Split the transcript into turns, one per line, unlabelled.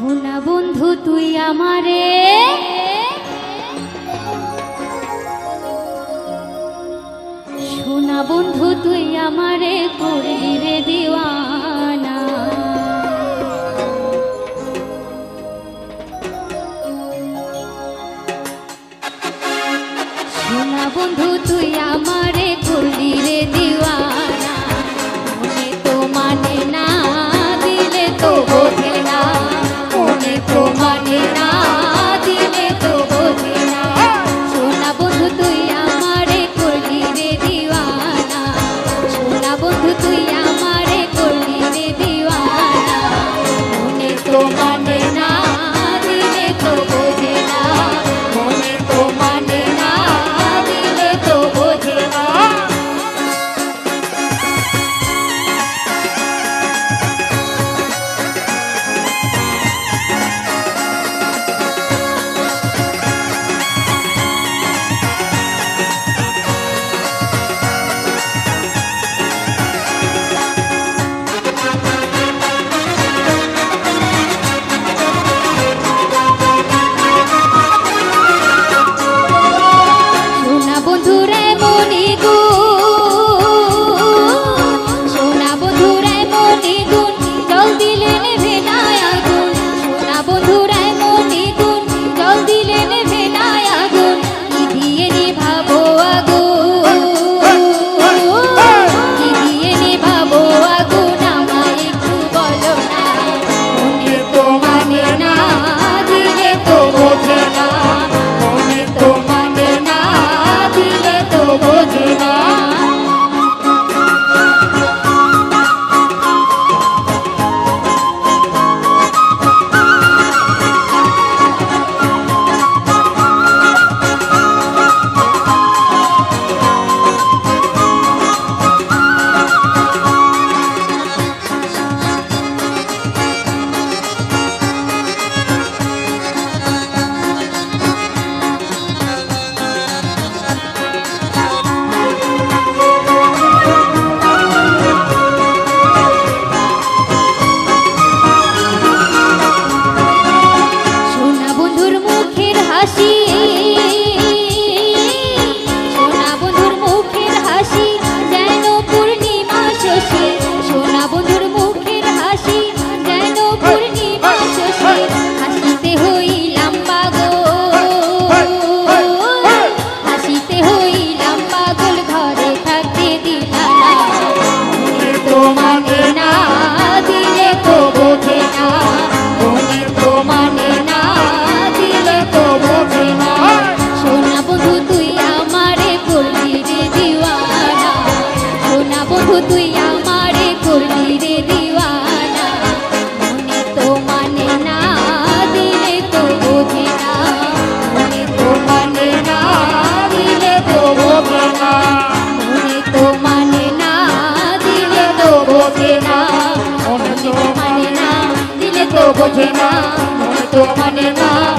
সোনা বন্ধু, তুই আমারে। সোনা বন্ধু, তুই আমারে করলি রে দিওয়ানা। সোনা বন্ধু, তুই আমারে করলি রে দিওয়ানা। বোঝে না মন তো মানে না দিলে তো তো মানে না।